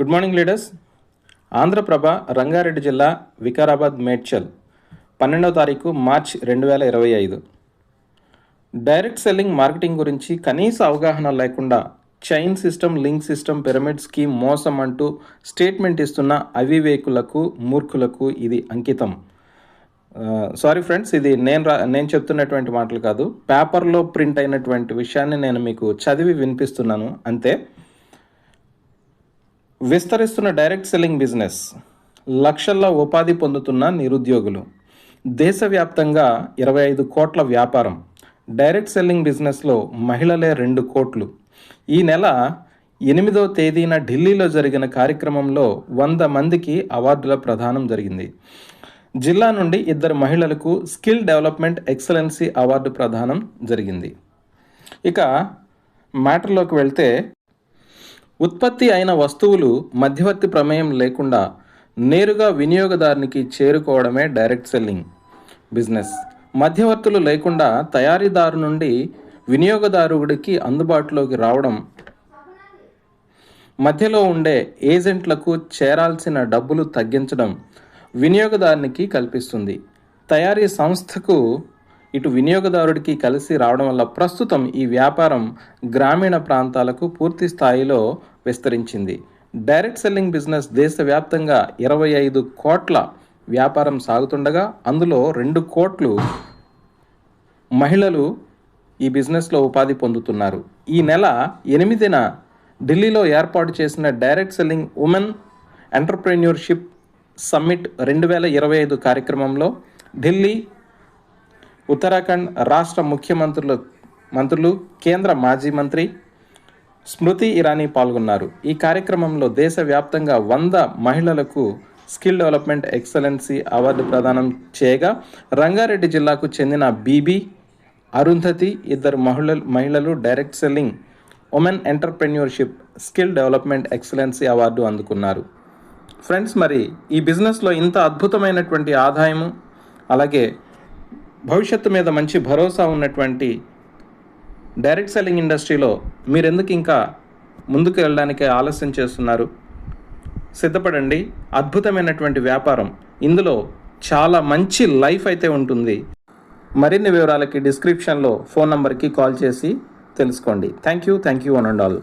Good morning leaders Andhraprabha Rangareddy జిల్లా వికారాబాద్ మేడ్చల్ పన్నెండవ తారీఖు మార్చ్ రెండు వేల ఇరవై ఐదు. డైరెక్ట్ సెల్లింగ్ మార్కెటింగ్ గురించి కనీస అవగాహన లేకుండా chain system link system pyramid scheme మోసం అంటూ స్టేట్మెంట్ ఇస్తున్న అవివేకులకు మూర్ఖులకు ఇది అంకితం. సారీ ఫ్రెండ్స్ ఇది నేను రా నేను చెప్తున్నటువంటి మాటలు కాదు. పేపర్లో ప్రింట్ అయినటువంటి విషయాన్ని నేను మీకు చదివి వినిపిస్తున్నాను. అంతే. విస్తరిస్తున్న డైరెక్ట్ సెల్లింగ్ బిజినెస్ లక్షల్లో ఉపాధి పొందుతున్న నిరుద్యోగులు దేశవ్యాప్తంగా ఇరవై ఐదు కోట్ల వ్యాపారం డైరెక్ట్ సెల్లింగ్ బిజినెస్లో మహిళలే రెండు కోట్లు. ఈ నెల ఎనిమిదో తేదీన ఢిల్లీలో జరిగిన కార్యక్రమంలో వంద మందికి అవార్డుల ప్రదానం జరిగింది. జిల్లా నుండి ఇద్దరు మహిళలకు స్కిల్ డెవలప్మెంట్ ఎక్సలెన్సీ అవార్డు ప్రదానం జరిగింది. ఇక మ్యాటర్లోకి వెళ్తే ఉత్పత్తి అయిన వస్తువులు మధ్యవర్తి ప్రమేయం లేకుండా నేరుగా వినియోగదారునికి చేరుకోవడమే డైరెక్ట్ సెల్లింగ్ బిజినెస్. మధ్యవర్తులు లేకుండా తయారీదారు నుండి వినియోగదారుడికి అందుబాటులోకి రావడం. మధ్యలో ఉండే ఏజెంట్లకు చేరాల్సిన డబ్బులు తగ్గించడం వినియోగదారునికి కల్పిస్తుంది. తయారీ సంస్థకు ఇటు వినియోగదారుడికి కలిసి రావడం వల్ల ప్రస్తుతం ఈ వ్యాపారం గ్రామీణ ప్రాంతాలకు పూర్తి స్థాయిలో విస్తరించింది. డైరెక్ట్ సెల్లింగ్ బిజినెస్ దేశవ్యాప్తంగా ఇరవై ఐదు కోట్ల వ్యాపారం సాగుతుండగా అందులో రెండు కోట్లు మహిళలు ఈ బిజినెస్లో ఉపాధి పొందుతున్నారు. ఈ నెల ఎనిమిదిన ఢిల్లీలో ఏర్పాటు చేసిన direct selling women entrepreneurship summit రెండు వేల ఇరవై ఐదు కార్యక్రమంలో ఢిల్లీ ఉత్తరాఖండ్ రాష్ట్ర ముఖ్యమంత్రులు మంత్రులు కేంద్ర మాజీ మంత్రి స్మృతి ఇరానీ పాల్గొన్నారు. ఈ కార్యక్రమంలో దేశవ్యాప్తంగా వంద మహిళలకు స్కిల్ డెవలప్మెంట్ ఎక్సలెన్సీ అవార్డు ప్రదానం చేయగా రంగారెడ్డి జిల్లాకు చెందిన బీబీ అరుంధతి ఇద్దరు మహిళలు మహిళలు direct selling women entrepreneurship skill development excellency award అందుకున్నారు. ఫ్రెండ్స్ మరి ఈ బిజినెస్లో ఇంత అద్భుతమైనటువంటి ఆదాయము అలాగే భవిష్యత్తు మీద మంచి భరోసా ఉన్నటువంటి డైరెక్ట్ సెల్లింగ్ ఇండస్ట్రీలో మీరెందుకు ఇంకా ముందుకు వెళ్ళడానికి ఆలస్యం చేస్తున్నారు? సిద్ధపడండి. అద్భుతమైనటువంటి వ్యాపారం. ఇందులో చాలా మంచి లైఫ్ అయితే ఉంటుంది. మరిన్ని వివరాలకి డిస్క్రిప్షన్లో ఫోన్ నంబర్కి కాల్ చేసి తెలుసుకోండి. Thank you. Thank you one and all.